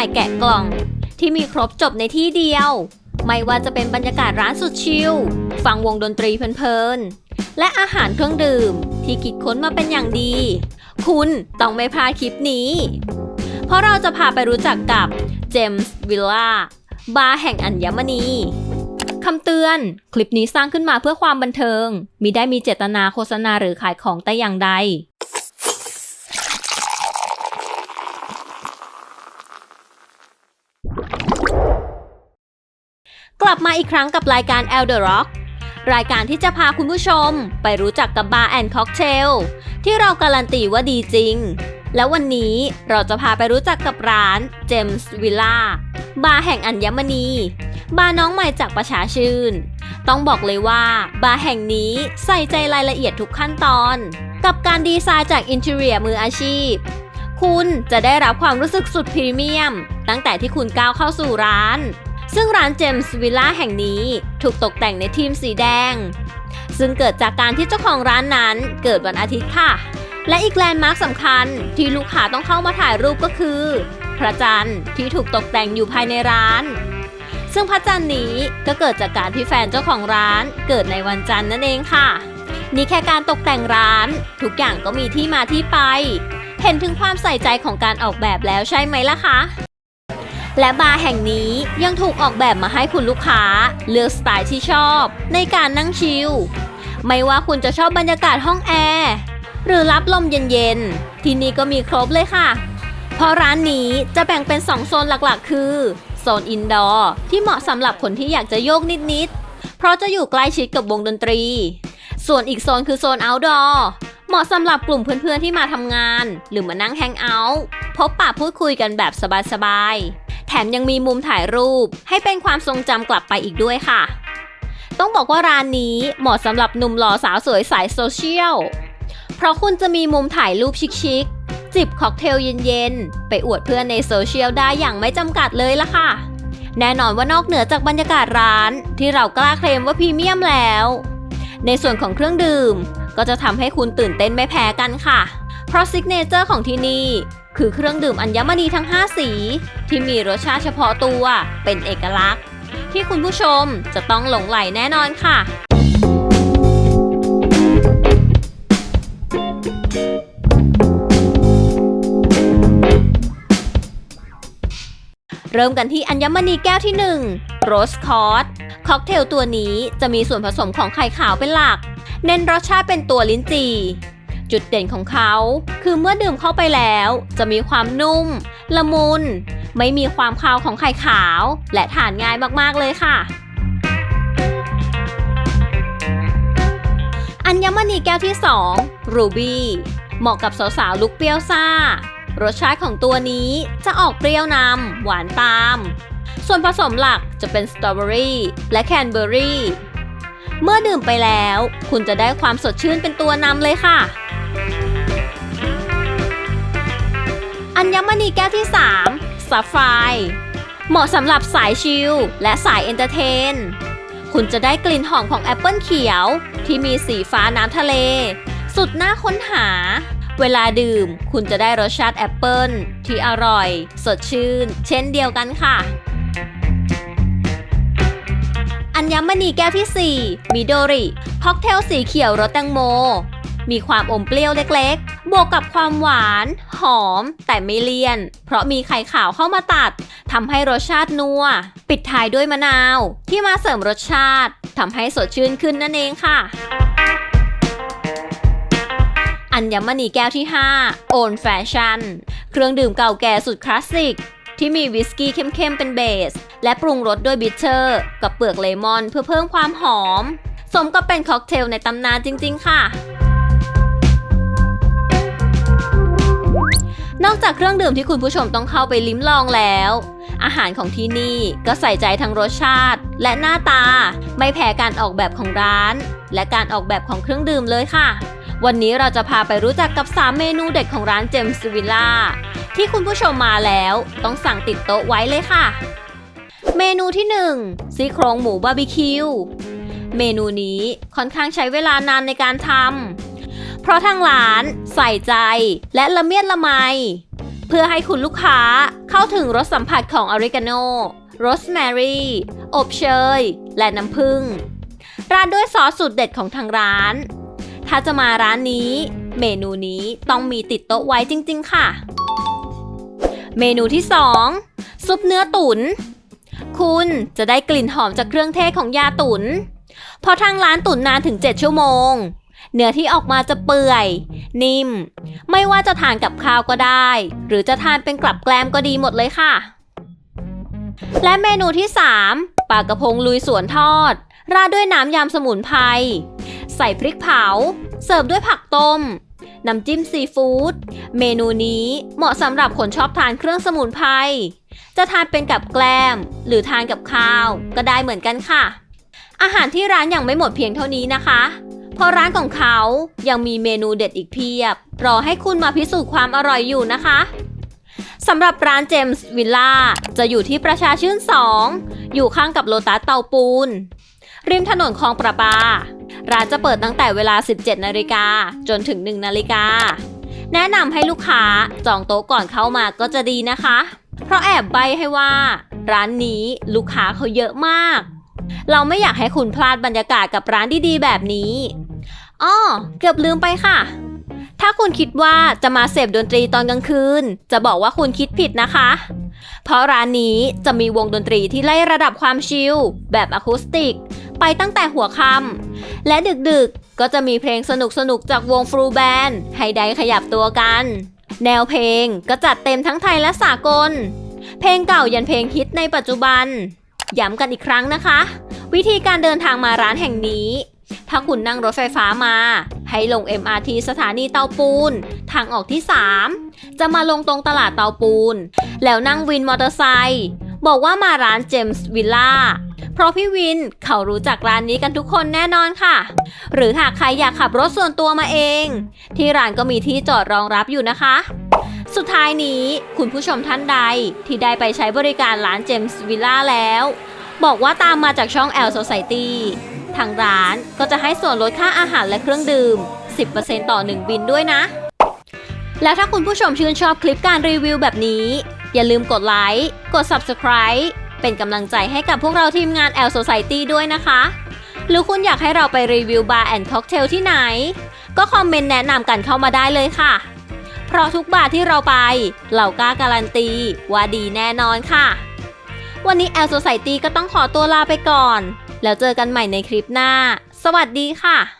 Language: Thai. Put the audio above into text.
ม่แกะกล่อง ที่มีครบจบในที่เดียว ไม่ว่าจะเป็นบรรยากาศร้านสุดชิล ฟังวงดนตรีเพลินๆ และอาหารเครื่องดื่มที่คิดค้นมาเป็นอย่างดี คุณต้องไม่พลาดคลิปนี้ เพราะเราจะพาไปรู้จักกับเจมส์วิลล่าบาร์แห่งอัญมณีคำเตือน คลิปนี้สร้างขึ้นมาเพื่อความบันเทิง มิได้มีเจตนาโฆษณาหรือขายของแต่อย่างใด กลับมาอีกครั้งกับรายการ e l d e r Rock รายการที่จะพาคุณผู้ชมไปรู้จักกับบาร์แอนด์ค็อกเทลที่เราการันตีว่าดีจริง แล้ววันนี้เราจะพาไปรู้จักกับร้านเจมส์วิลล่าบาร์แห่งอัญมณี บาร์น้องใหม่จากประชาชื่น ต้องบอกเลยว่าบาร์แห่งนี้ใส่ใจรายละเอียดทุกขั้นตอน กับการดีไซน์จากอินเทเรียมืออาชีพ คุณจะได้รับความรู้สึกสุดพรีเมียม ตั้งแต่ที่คุณก้าวเข้าสู่ร้าน ซึ่งร้านเจมส์วิลล่าแห่งนี้ถูกตกแต่งในทีมสีแดง ซึ่งเกิดจากการที่เจ้าของร้านนั้นเกิดวันอาทิตย์ค่ะ และอีกแลนด์มาร์คสำคัญที่ลูกค้าต้องเข้ามาถ่ายรูปก็คือ พระจันทร์ที่ถูกตกแต่งอยู่ภายในร้าน ซึ่งพระจันทร์นี้ก็เกิดจากการที่แฟนเจ้าของร้านเกิดในวันจันทร์นั่นเองค่ะนี่แค่การตกแต่งร้าน ทุกอย่างก็มีที่มาที่ไป เห็นถึงความใส่ใจของการออกแบบแล้วใช่ไหมล่ะคะ และบาร์แห่งนี้ยังถูกออกแบบมาให้คุณลูกค้า เลือกสไตล์ที่ชอบในการนั่งชิล ไม่ว่าคุณจะชอบบรรยากาศห้องแอร์หรือรับลมเย็นๆ ที่นี่ก็มีครบเลยค่ะ เพราะร้านนี้จะแบ่งเป็น 2 โซนหลักๆ คือ โซนอินดอร์ที่เหมาะสำหรับคนที่อยากจะโยกนิดๆ เพราะจะอยู่ใกล้ชิดกับวงดนตรี ส่วนอีกโซนคือโซน outdoor เหมาะสำหรับกลุ่มเพื่อนๆที่มาทำงาน หรือมานั่งแฮงเอาท์พบปะพูดคุยกันแบบสบายๆ แถมยังมีมุมถ่ายรูป ให้เป็นความทรงจำกลับไปอีกด้วยค่ะ ต้องบอกว่าร้านนี้เหมาะสำหรับหนุ่มหล่อสาวสวยสายโซเชียล เพราะคุณจะมีมุมถ่ายรูปชิคๆ จิบค็อกเทลเย็นๆ ไปอวดเพื่อนในโซเชียลได้อย่างไม่จำกัดเลยล่ะค่ะ แน่นอนว่านอกเหนือจากบรรยากาศร้านที่เรากล้าเคลมว่าพรีเมียมแล้ว ในส่วนของเครื่องดื่มก็จะทำให้คุณตื่นเต้นไม่แพ้กันค่ะ เพราะซิกเนเจอร์ของที่นี่ คือเครื่องดื่มอัญมณีทั้ง 5 สี ที่มีรสชาติเฉพาะตัว เป็นเอกลักษณ์ ที่คุณผู้ชมจะต้องหลงไหลแน่นอนค่ะ เริ่มกันที่อัญมณีแก้วที่1โรสคอร์สค็อกเทลตัวนี้จะมีส่วนผสมของไข่ขาวเป็นหลัก เน้นรสชาติเป็นตัวลิ้นจี่ จุดเด่นของเขา คือเมื่อดื่มเข้าไปแล้ว จะมีความนุ่ม ละมุน ไม่มีความคาวของไข่ขาว และทานง่ายมากๆเลยค่ะอัญมณีแก้วที่ 2 รูบี้เหมาะกับสาวๆลุกเปรี้ยวซ่า รสชาติของตัวนี้จะออกเปรี้ยวนำหวานตาม ส่วนผสมหลักจะเป็นสตรอเบอรี่และแคนเบอรี่ เมื่อดื่มไปแล้ว คุณจะได้ความสดชื่นเป็นตัวนำเลยค่ะ อัญมณีแก้วที่ 3 ซัฟไฟเหมาะสำหรับสายชิลและสายเอนเตอร์เทน คุณจะได้กลิ่นหอมของแอปเปิลเขียว ที่มีสีฟ้าน้ำทะเล สุดน่าค้นหา เวลาดื่ม คุณจะได้รสชาติแอปเปิลที่อร่อย สดชื่น เช่นเดียวกันค่ะ อัญมณีแก้วที่ 4 มิโดริ ค็อกเทลสีเขียวรสแตงโม มีความอมเปรี้ยวเล็ก บวกกับความหวาน หอม แต่ไม่เลี่ยน เพราะมีไข่ขาวเข้ามาตัดทำให้รสชาตินัว ปิดท้ายด้วยมะนาว ที่มาเสริมรสชาติทำให้สดชื่นขึ้นนั่นเองค่ะอัญมณีแก้วที่ 5 โอนแฟชั่น เครื่องดื่มเก่าแก่สุดคลาสสิก ที่มีวิสกี้เข้มๆ เป็นเบส และปรุงรสด้วยบิทเชอร์ กับเปลือกเลมอนเพื่อเพิ่มความหอม สมกับเป็นค็อกเทลในตำนานจริงๆ ค่ะ นอกจากเครื่องดื่มที่คุณผู้ชมต้องเข้าไปลิ้มลองแล้ว อาหารของที่นี่ก็ใส่ใจทั้งรสชาติ และหน้าตา ไม่แพ้การออกแบบของร้าน และการออกแบบของเครื่องดื่มเลยค่ะ วันนี้เราจะพาไปรู้จักกับ 3 เมนูเด็ดของร้านเจมส์วิลล่าที่คุณผู้ชมมาแล้วต้องสั่งติดโต๊ะไว้เลยค่ะ เมนูที่ 1ซี่โครงหมูบาร์บีคิวเมนูนี้ค่อนข้างใช้เวลานานในการทำ ราะทางร้านใส่ใจและละเมียดละไม เพื่อให้คุณลูกค้าเข้าถึงรสสัมผัสของออริกาโนโรสแมรี่ อบเชย และน้ำผึ้งราดด้วยซอสสูตรเด็ดของทางร้าน ถ้าจะมาร้านนี้ เมนูนี้ต้องมีติดโต๊ะไว้จริง ๆ ค่ะ เมนูที่ 2 ซุปเนื้อตุน๋นคุณจะได้กลิ่นหอมจากเครื่องเทศของยาตุน๋นเพราะทางร้านตุ๋นนานถึง 7 ชั่วโมง เนื้อที่ออกมาจะเปื่อย นิ่ม ไม่ว่าจะทานกับข้าวก็ได้ หรือจะทานเป็นกลับแกล้มก็ดีหมดเลยค่ะ และเมนูที่ 3ปลากระพงลุยสวนทอด ราดด้วยน้ำยำสมุนไพรใส่พริกเผา เสิร์ฟด้วยผักต้มน้ำจิ้มซีฟู้ดเมนูนี้เหมาะสำหรับคนชอบทานเครื่องสมุนไพรจะทานเป็นกับแกล้ม หรือทานกับข้าว ก็ได้เหมือนกันค่ะ อาหารที่ร้านยังไม่หมดเพียงเท่านี้นะคะ เพราะร้านของเขายังมีเมนูเด็ดอีกเพียบ รอให้คุณมาพิสูจน์ความอร่อยอยู่นะคะสำหรับร้านเจมส์วิลล่าจะอยู่ที่ประชาชื่น 2 อยู่ข้างกับโลตัสเตาปูน ริมถนนคลองประปา ร้านจะเปิดตั้งแต่เวลา 17 นาฬิกาจนถึง 1 นาฬิกา แนะนำให้ลูกค้าจองโต๊ะก่อนเข้ามาก็จะดีนะคะ เพราะแอบใบให้ว่า ร้านนี้ลูกค้าเขาเยอะมาก เราไม่อยากให้คุณพลาดบรรยากาศกับร้านดีๆ แบบนี้ อ้อเกือบลืมไปค่ะ ถ้าคุณคิดว่าจะมาเสพดนตรีตอนกลางคืน จะบอกว่าคุณคิดผิดนะคะ เพราะร้านนี้จะมีวงดนตรีที่ไล่ระดับความชิลแบบอะคูสติก ไปตั้งแต่หัวค่ำและดึกๆก็จะมีเพลงสนุกๆจากวงฟรูแบนให้ได้ขยับตัวกัน แนวเพลงก็จัดเต็มทั้งไทยและสากล เพลงเก่ายันเพลงฮิตในปัจจุบันย้ำกันอีกครั้งนะคะ วิธีการเดินทางมาร้านแห่งนี้ ถ้าคุณนั่งรถไฟฟ้ามา ให้ลง MRT สถานีเตาปูน ทางออกที่ 3 จะมาลงตรงตลาดเตาปูน แล้วนั่งวินมอเตอร์ไซค์บอกว่ามาร้านเจมส์วิลล่าเพราะพี่วินเขารู้จักร้านนี้กันทุกคนแน่นอนค่ะ หรือหากใครอยากขับรถส่วนตัวมาเอง ที่ร้านก็มีที่จอดรองรับอยู่นะคะ สุดท้ายนี้คุณผู้ชมท่านใดที่ได้ไปใช้บริการร้านเจมส์วิลล่าแล้ว บอกว่าตามมาจากช่อง L Society ทางร้านก็จะให้ส่วนลดค่าอาหารและเครื่องดื่ม 10%ต่อ 1 บินด้วยนะ แล้วถ้าคุณผู้ชมชื่นชอบคลิปการรีวิวแบบนี้ อย่าลืมกดไลค์ กด Subscribe เป็นกำลังใจให้กับพวกเราทีมงาน L Society ด้วยนะคะ หรือคุณอยากให้เราไปรีวิวบาร์แอนด์ค็อกเทลที่ไหน ก็คอมเมนต์แนะนำกันเข้ามาได้เลยค่ะ เพราะทุกบาร์ที่เราไป เรากล้าการันตีว่าดีแน่นอนค่ะ วันนี้ L Society ก็ต้องขอตัวลาไปก่อน แล้วเจอกันใหม่ในคลิปหน้า สวัสดีค่ะ